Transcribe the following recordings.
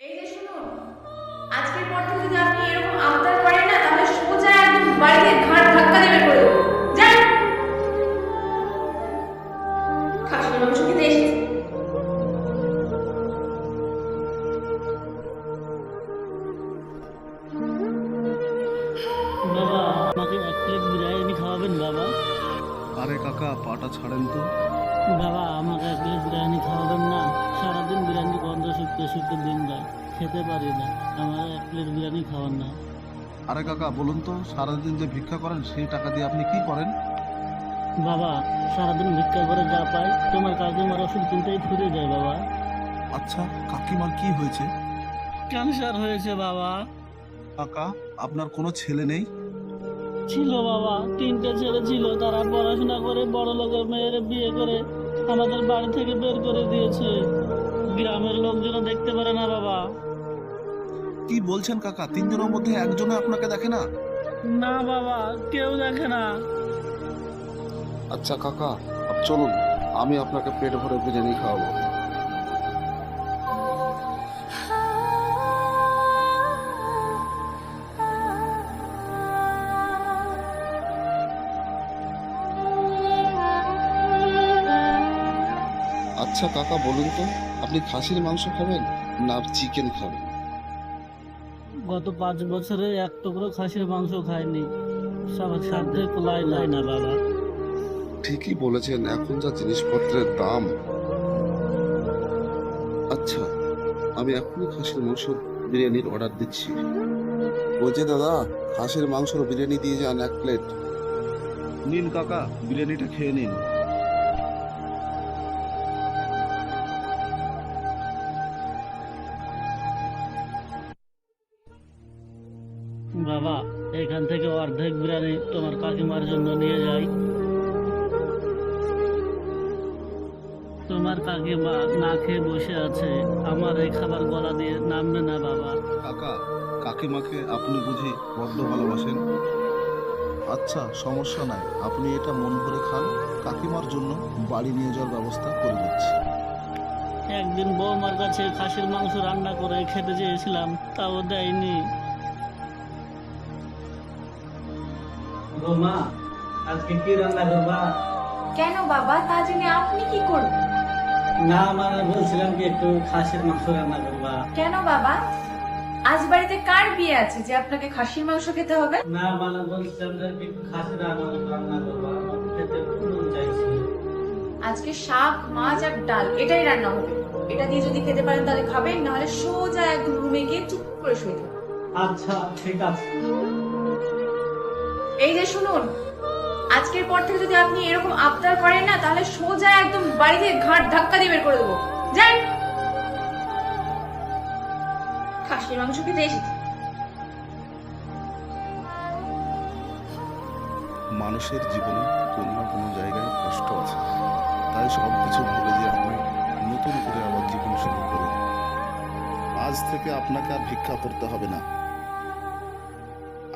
এই যে শুনুন আজকের পর থেকে যদি আপনি এরকম আবদার করেন না তাহলে সোজা একদম বাড়িতে ঘাট ধাক্কা দেবে করে যান। খাসির মাংস খেতে এসেছি। বাবা আমাকে এক প্লেট বিরিয়ানি খাওয়াবেন বাবা? আরে কাকা পাটা ছাড়েন তো। বাবা আমাকে এক প্লেট বিরিয়ানি খাওয়াবেন না। শুকতে দিন যায় খেতে পারি না আমার এক প্লেট বিরিয়ানি খাওয়ার না। আরে কাকা বলুন তো সারাদিন যে ভিক্ষা করেন সেই টাকা দিয়ে আপনি কি করেন? বাবা সারাদিন ভিক্ষা করে যা পাই তোমার কাকিমার ওষুধ কিনতেই ফুরে যায় বাবা। আচ্ছা কাকিমার কি হয়েছে? ক্যান্সার হয়েছে বাবা। কাকা আপনার কোনো ছেলে নেই? ছিল বাবা। তিনটে ছেলে ছিল তারা পড়াশোনা করে বড় লোকের মেয়ের বিয়ে করে আমাদের বাড়ি থেকে বের করে দিয়েছে। গ্রামের লোকজন দেখতে পারে না বাবা। কি বলছেন কাকা? তিনজনের মধ্যে একজনে আপনাকে দেখে না? না বাবা কেউ দেখে না। আচ্ছা কাকা চলুন। আমি আপনাকে পেট ভরে বিরিয়ানি খাওয়াবো। আচ্ছা কাকা বলুন তো। আপনি খাসির মাংস খাবেন না চিকেন খাবেন? গত পাঁচ বছরে এক টুকরো খাসির মাংস খাইনি। সব সাধ্যে কুলাই নাই না বাবা। ঠিকই বলেছেন এখন যা জিনিসপত্রের দাম। আচ্ছা আমি এখনই খাসির মাংস বিরিয়ানির অর্ডার দিচ্ছি। বলছে দাদা খাসির মাংসর বিরিয়ানি দিয়ে যান এক প্লেট নিন কাকা বিরিয়ানিটা খেয়ে নিন। বাবা এখান থেকে অর্ধেক বিরিয়ানি তোমার কাকিমার জন্য নিয়ে যাই। তোমার কাকিমা না খেয়ে বসে আছে আমার এই খাবার গলা দিয়ে নামবে না বাবা। কাকা কাকিমাকে আপনি বুঝি বড্ড ভালোবাসেন? আচ্ছা সমস্যা নাই আপনি এটা মন ভরে খান। কাকিমার জন্য বাড়ি নিয়ে যাওয়ার ব্যবস্থা করে দিচ্ছি। একদিন বৌমার কাছে খাসির মাংস রান্না করে খেতে চেয়েছিলাম তাও দেয়নি। বৌমা আজকে কি রান্না করবা? কেন বাবা? তা জেনে আপনি কি করবেন? না মানে বলছিলাম কি একটু খাসির মাংস রান্না করবা। কেন বাবা? আজ বাড়িতে কার বিয়ে আছে যে আপনাকে খাসির মাংস খেতে হবে? না মানে বলছিলাম যে একটু খাসির রান্না রান্না করবা খেতে খুব চাইছে। আজকে শাক মাছ আর ডাল এটাই রান্না হবে। এটা দিয়ে যদি খেতে পারেন তাহলে খাবেন নাহলে সোজা একদম রুমে গিয়ে চুপ করে শুয়ে আচ্ছা ঠিক আছে। এই যে শুনুন, আজকের পর থেকে যদি আপনি এরকম আবদার করেন না, তাহলে সোজা একদম বাড়িতে ঘাট ধাক্কা দিয়ে বের করে দেবো। যান। খাসির মাংস খেতে এসেছি। মানুষের জীবনে কোনো না কোনো জায়গায় কষ্ট আছে। তাই সব কিছু ভুলে যে আপনি নতুন করে আবার জীবন শুরু করুন। আজ থেকে আপনাকে আর ভিক্ষা করতে হবে না।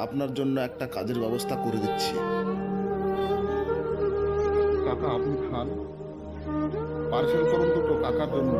আপনার জন্য একটা কাজের ব্যবস্থা করে দিচ্ছি। কাকা, আপনি খান। পার্সেল করুন দুটো কাকার জন্য।